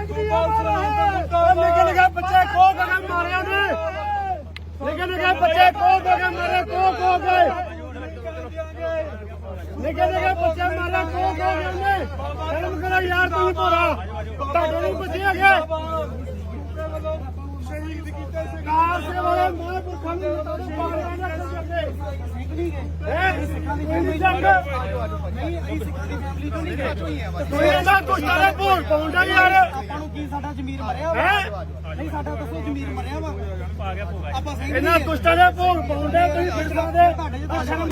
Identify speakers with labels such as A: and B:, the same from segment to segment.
A: ਸਿੰਘ ਦੀ ਅਮਰ ਹੈ ਨਿੱਕੇ ਕੇ ਮਾਰੇ ਉਹਨੇ। ਨਿੱਕੇ ਨਿੱਕੇ ਬੱਚੇ ਖੋ ਕੇ ਮਾਰੇ, ਖੋ ਖੋ ਕੇ। ਨਿੱਕੇ ਨਿੱਕੇ ਬੱਚੇ ਮਾਰੇ, ਖੋ ਖੋ ਕੇ ਉਹਨੇ। ਸ਼ਰਮ ਕਰੋ ਯਾਰ, ਤੂੰ ਭੋਰਾ। ਤੁਹਾਡੇ ਨਹੀਂ ਬੱਚੇ ਹੈਗੇ। ਸ਼ਹੀਦ ਕੀਤੇ ਸਰਕਾਰ ਸੇ ਵਾਲੇ ਮਹਾਂਪੁਰਖਾਂ ਨੂੰ ਤੁਹਾਨੂੰ ਪਾਲਿਆ ਨਾ ਕਰਦੇ ਹੈ ਸਿੱਖਾਂ ਦੀ ਫੈਮਿਲੀ ਜੰਗ
B: ਨਹੀਂ ਅਸੀਂ ਸਿੱਖਾਂ ਦੀ ਫੈਮਿਲੀ ਤੋਂ ਨਹੀਂ ਗਏ ਹੋਈ ਆ
A: ਤੂੰ ਇਹਨਾਂ ਦੁਸ਼ਟਾਂ ਦੇ ਭੋਲ ਪਾਉਂਦਾ ਯਾਰ
B: ਆਪਾਂ ਨੂੰ ਕੀ ਸਾਡਾ ਜ਼ਮੀਰ ਮਰਿਆ ਵਾ?
A: ਹੈ?
B: ਨਹੀਂ ਸਾਡਾ ਦੱਸੋ ਜ਼ਮੀਰ ਮਰਿਆ ਵਾ। ਆਪਾਂ ਸਿੰਘ
A: ਇਹਨਾਂ ਦੁਸ਼ਟਾਂ ਦੇ ਭੋਲ ਪਾਉਂਦੇ ਤੁਸੀਂ ਫਿਰਦਾ ਦੇ
B: ਤੁਹਾਡੇ ਜਿਹਾ ਸ਼ਰਮ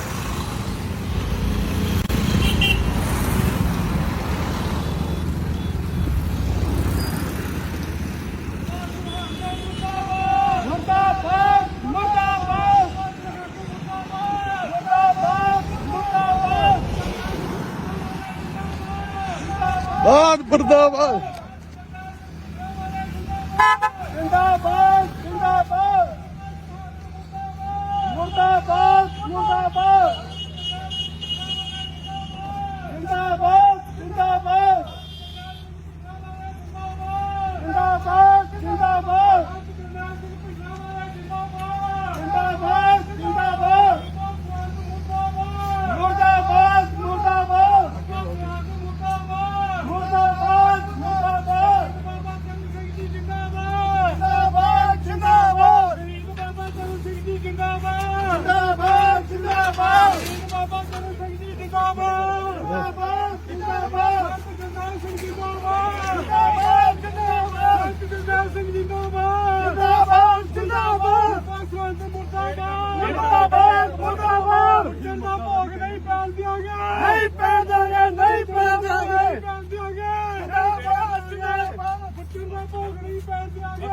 A: ਮੁਰਦਾਬਾਦ ਮੁਰਦਾਬਾਦ ਮੁਰਦਾਬਾਦ ਮੁਰਦਾਬਾਦ
C: ਬਾਦ ਮੁਰਦਾਬਾਦ
A: ਜਿੰਦਾਬਾਦ ਜਿੰਦਾਬਾਦ। ਮੁਰਦਾਬਾਦ ਮੁਰਦਾਬਾਦ ਜਿੰਦਾਬਾਦ ਜਿੰਦਾਬਾਦ ਜਿੰਦਾਬਾਦ ਜਿੰਦਾਬਾਦ ਜਿੰਦਾਬਾਦ ਜਿੰਦਾਬਾਦ ਮੁਰਦਾਬਾਦ ਮੁਰਦਾਬਾਦ ਮੁਰਦਾਬਾਦ ਮੁਰਦਾਬਾਦ ਜਿੰਦਾਬਾਦ ਜਿੰਦਾਬਾਦ ਜਿੰਦਾਬਾਦ ਜਿੰਦਾਬਾਦ ਬਾਬਾ ਕਰੂ ਸਿੰਘ ਜੀ ਜਿੰਦਾਬਾਦ ਜਿੰਦਾਬਾਦ ਜਿੰਦਾਬਾਦ ਜਿੰਦਾਬਾਦ ਸਿੰਘ ਜਿੰਦਾਬਾਦ ਜਿੰਦਾਬਾਦ ਜਿੰਦਾਬਾਦ ਸਿੰਘ ਜਿੰਦਾਬਾਦ ਜਿੰਦਾਬਾਦ ਜਿੰਦਾਬਾਦ ਪਾਸਵਾਨ ਮੁਰਦਾਬਾਦ ਮੁਰਦਾਬਾਦ ਮੁਰਦਾਬਾਦ ਜਿੰਦਾ ਭੋਗ ਨਹੀਂ ਪੈਣ ਦਿਆਂਗੇ ਨਹੀਂ ਪੈਣ ਦਿਆਂਗੇ ਨਹੀਂ ਪੈਣ ਦਿਆਂਗੇ ਪੈਣ ਦਿਆਂਗੇ ਜਿੰਦਾਬਾਦ ਜਿੰਦਾਬਾਦ ਪੁੱਤਰ ਦਾ ਭੋਗ ਨਹੀਂ ਪੈਣ ਦਿਆਂਗੇ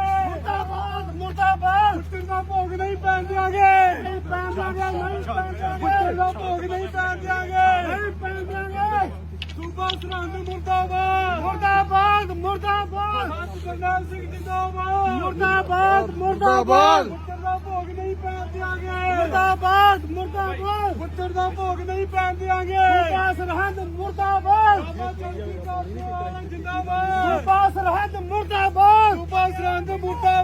A: ਮੁਰਦਾਬਾਦ। ਪੁੱਤਰ ਦਾ ਭੋਗ ਨਹੀਂ ਪੈਣ ਦਿਆਂਗੇ। ਨਹੀਂ ਪੈਣ ਦਿਆਂਗੇ ਨਹੀਂ ਪੈਣ ਦਿਆਂਗੇ। ਪੁੱਤਰ ਦਾ ਭੋਗ ਨਹੀਂ ਪੈਣ ਦਿਆਂਗੇ। ਨਹੀਂ ਪੈਣ ਦਿਆਂਗੇ। ਸੂਬਾ ਸਰਹੰਦ ਮੁਰਦਾਬਾਦ। ਮੁਰਦਾਬਾਦ ਮੁਰਦਾਬਾਦ। ਸਤ ਜਰਨੈਲ ਸਿੰਘ ਜਿੰਦਾਬਾਦ ਮੁਰਦਾਬਾਦ ਮੁਰਦਾਬਾਦ। ਪੁੱਤਰ ਦਾ ਭੋਗ ਨਹੀਂ ਪੈਣ ਦਿਆਂਗੇ। ਮੁਰਦਾਬਾਦ ਮੁਰਦਾਬਾਦ। ਪੁੱਤਰ ਦਾ ਭੋਗ ਨਹੀਂ ਪੈਣ ਦਿਆਂਗੇ। ਸੂਬਾ ਸਰਹੰਦ ਮੁਰਦਾਬਾਦ। ਬਾਬਾ ਚੰਦੀ ਕਾਰਜਵਾਲਾ ਜਿੰਦਾਬਾਦ ਸੂਬਾ ਸਰਹੰਦ ਮੁਰਦਾਬਾਦ। ਸੂਬਾ ਸਰਹੰਦ ਮੁਰਦਾਬਾਦ।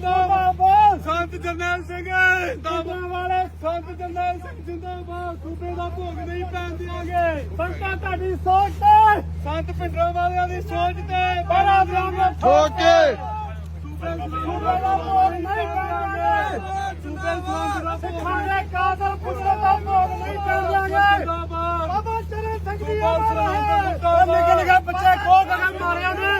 A: ਜਿੰਦਾਬਾਦ ਸੰਤ ਜਰਨੈਲ ਸਿੰਘ ਜਿੰਦਾਬਾਦ ਵਾਲੇ ਸੰਤ ਜਰਨੈਲ ਸਿੰਘ ਜਿੰਦਾਬਾਦ। ਸੂਬੇ ਦਾ ਭੋਗ ਨਹੀਂ ਪੈਣ ਦਿਆਂਗੇ। ਸੰਤਾਂ ਤੁਹਾਡੀ ਸੋਚ ਤੇ ਸੰਤ ਪਿੰਡਰਾਂ ਵਾਲਿਆਂ ਦੀ ਸੋਚ ਤੇ ਬੜਾ ਦਿਆਂਗੇ
C: ਠੋਕੇ
A: ਸੂਬੇ ਦਾ ਭੋਗ ਨਹੀਂ ਪੈਣਗੇ ਸੂਬੇ ਦਾ ਸਿੱਖਾਂ ਦੇ ਕਾਤਲ ਪੁੱਤਰ ਦਾ ਭੋਗ ਨਹੀਂ ਪੈਣਗੇ ਬਾਬਾ ਚਰਨ ਸਿੰਘ ਦੀ ਅਮਰ ਹੈ ਨਿੱਕੇ ਨਿੱਕੇ ਬੱਚੇ ਖੋ ਕੇ ਮਾਰੇ ਉਹਨੇ।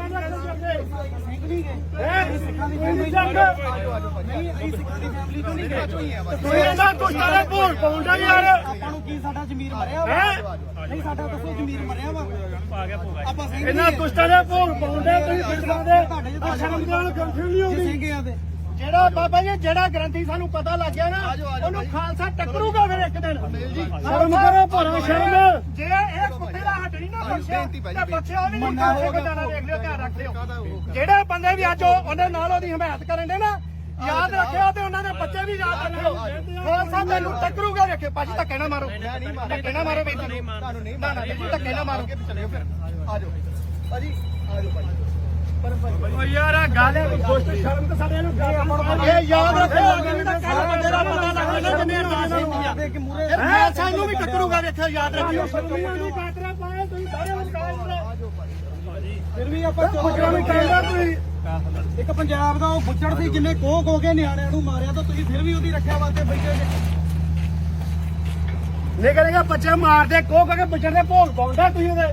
A: ਪਾਲਿਆ ਨਾ ਕਰਦੇ ਹੈ
B: ਸਿੱਖਾਂ ਦੀ
A: ਫੈਮਿਲੀ ਜੰਗ
B: ਨਹੀਂ ਅਸੀਂ ਸਿੱਖਾਂ ਦੀ ਫੈਮਿਲੀ ਤੋਂ ਨਹੀਂ ਗਏ ਹੋਈ ਆ
A: ਤੂੰ ਇਹਨਾਂ ਦੁਸ਼ਟਾਂ ਦੇ ਭੋਲ ਪਾਉਂਦਾ ਯਾਰ
B: ਆਪਾਂ ਨੂੰ ਕੀ ਸਾਡਾ ਜ਼ਮੀਰ ਮਰਿਆ ਵਾ ਨਹੀਂ ਸਾਡਾ ਦੱਸੋ ਜ਼ਮੀਰ ਮਰਿਆ ਵਾ ਆਪਾਂ ਸਿੰਘ
A: ਇਹਨਾਂ ਦੁਸ਼ਟਾਂ ਦੇ ਭੋਲ ਪਾਉਂਦੇ ਤੁਸੀਂ ਫਿਰਦਾ ਦੇ ਆ ਸ਼ਰਮ ਦੇ ਨਾਲ ਕੰਫਿਊਜ਼ ਨਹੀਂ ਹੁੰਦੀ
B: ਸਿੰਘ ਆ ਤੇ
A: ਜਿਹੜਾ ਬਾਬਾ ਜੀ ਜਿਹੜਾ ਗ੍ਰੰਥੀ ਸਾਨੂੰ ਪਤਾ ਲੱਗ ਗਿਆ ਨਾ ਉਹਨੂੰ ਖਾਲਸਾ ਟੱਕਰੂਗਾ ਫਿਰ ਇੱਕ ਦਿਨ। ਸ਼ਰਮ ਕਰੋ ਭਰਾ ਸ਼ਰਮ। ਜੇ ਇਹ ਦਾ ਵੀ ਨਹੀਂ ਕੋ ਜਾਣਾ ਦੇਖ। ਲਿਓ ਧਿਆਨ ਰੱਖਿਓ ਜਿਹੜੇ ਬੰਦੇ ਵੀ ਅੱਜ ਉਹ- ਉਹਦੇ ਨਾਲ ਉਹਦੀ ਹਮਾਇਤ ਕਰਨ ਦੇ ਨਾ ਯਾਦ ਰੱਖਿਓ ਤੇ ਉਹਨਾਂ ਦੇ ਬੱਚੇ ਵੀ ਯਾਦ ਰੱਖਿਓ। ਖਾਲਸਾ ਮੈਨੂੰ ਟੱਕਰੂਗਾ ਵੇਖਿਓ ਭਾਜੀ ਧੱਕੇ ਨਾ ਮਾਰੋ। ਧੱਕੇ ਨਾ ਮਾਰੋ ਬਈ ਤੁਹਾਨੂੰ ਨਹੀਂ ਨਾ ਨਾ ਧੱਕੇ ਨਾ ਮਾਰੋ। ਓ ਯਾਰ ਆ ਗੱਲ ਹੈ। ਦੋਸਤ ਸ਼ਰਮ ਤਾਂ ਸਾਡੇ ਨੂੰ ਇਹ ਯਾਦ ਰੱਖਿਓ। ਅਗਲੇ ਦਾ ਕੱਲ ਜਿਹੜਾ ਪਤਾ ਲੱਗਦਾ ਨਾ ਜਿੰਨੇ ਨਾਲ
B: ਦੇ ਕੇ ਮੂਰੇ
A: ਹੈ ਸਾਨੂੰ ਵੀ ਟੱਕਰੂਗਾ ਵੇਖਿਓ ਯਾਦ ਰੱਖਿਓ ਸ਼ਰਮੀਆਂ ਦੀ ਕਾਤਰਾ ਪਾਏ ਤੁਸੀਂ ਸਾਰੇ ਨੂੰ
B: ਫਿਰ ਵੀ ਆਪਾਂ
A: ਪੁੱਛਣਾ ਵੀ ਚਾਹੀਦਾ ਤੁਸੀਂ
B: ਇੱਕ ਪੰਜਾਬ ਦਾ ਉਹ ਬੁੱਚੜ ਸੀ ਜਿੰਨੇ ਕੋਹ ਖੋ ਕੇ ਨਿਆਣਿਆਂ ਨੂੰ ਮਾਰਿਆ ਤਾਂ ਤੁਸੀਂ ਫਿਰ ਵੀ ਉਹਦੀ ਰੱਖਿਆ ਵਾਸਤੇ ਬੈਠੇ ਜੇ।
A: ਨਿਕਲ ਗਿਆ ਬੱਚੇ ਮਾਰਦੇ ਕੋਹ ਕੇ ਬੱਚੇ ਦੇ ਭੋਗ ਪਾਉਂਦਾ ਤੁਸੀਂ ਉਹਦੇ।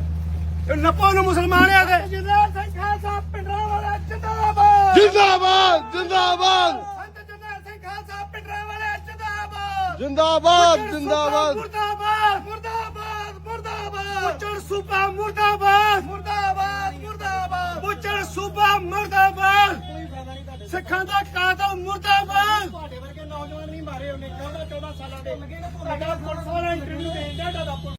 A: ਇਹ ਨੱਪੋ ਨੂੰ ਮੁਸਲਮਾਨ ਆ ਗਏ ਜਿੰਦਾਬਾਦ ਸਿੰਘ ਖਾਲਸਾ ਪਿੰਡਰਾਂ ਵਾਲਾ ਜਿੰਦਾਬਾਦ।
C: ਜਿੰਦਾਬਾਦ ਜਿੰਦਾਬਾਦ।
A: ਸੰਤ ਜਰਨੈਲ ਸਿੰਘ ਖਾਲਸਾ ਪਿੰਡਰਾਂ ਵਾਲਾ ਜਿੰਦਾਬਾਦ
C: ਜਿੰਦਾਬਾਦ ਜਿੰਦਾਬਾਦ।
A: ਮੁਰਦਾਬਾਦ ਮੁਰਦਾਬਾਦ ਮੁਰਦਾਬਾਦ। ਬੁੱਚੜ ਸੂਬਾ ਮੁਰਦਾਬਾਦ ਮੁਰਦਾਬਾਦ। ਮੁਰਦਾਬਾਦ। ਬੁੱਚੜ ਸੂਬਾ ਮੁਰਦਾਬਾਦ। ਸਿੱਖਾਂ ਦਾ ਕਾਤਲ ਮੁਰਦਾਬਾਦ।
B: ਤੁਹਾਡੇ ਵਰਗੇ ਨੌਜਵਾਨ ਨਹੀਂ ਮਾਰੇ ਉਹਨੇ। 14 14 ਸਾਲਾਂ ਦੇ
A: ਸਾਡਾ ਪੁਲਿਸ ਵਾਲਾ ਇੰਟਰਵਿਊ ਦੇਣ ਦਾ ਤੁਹਾਡਾ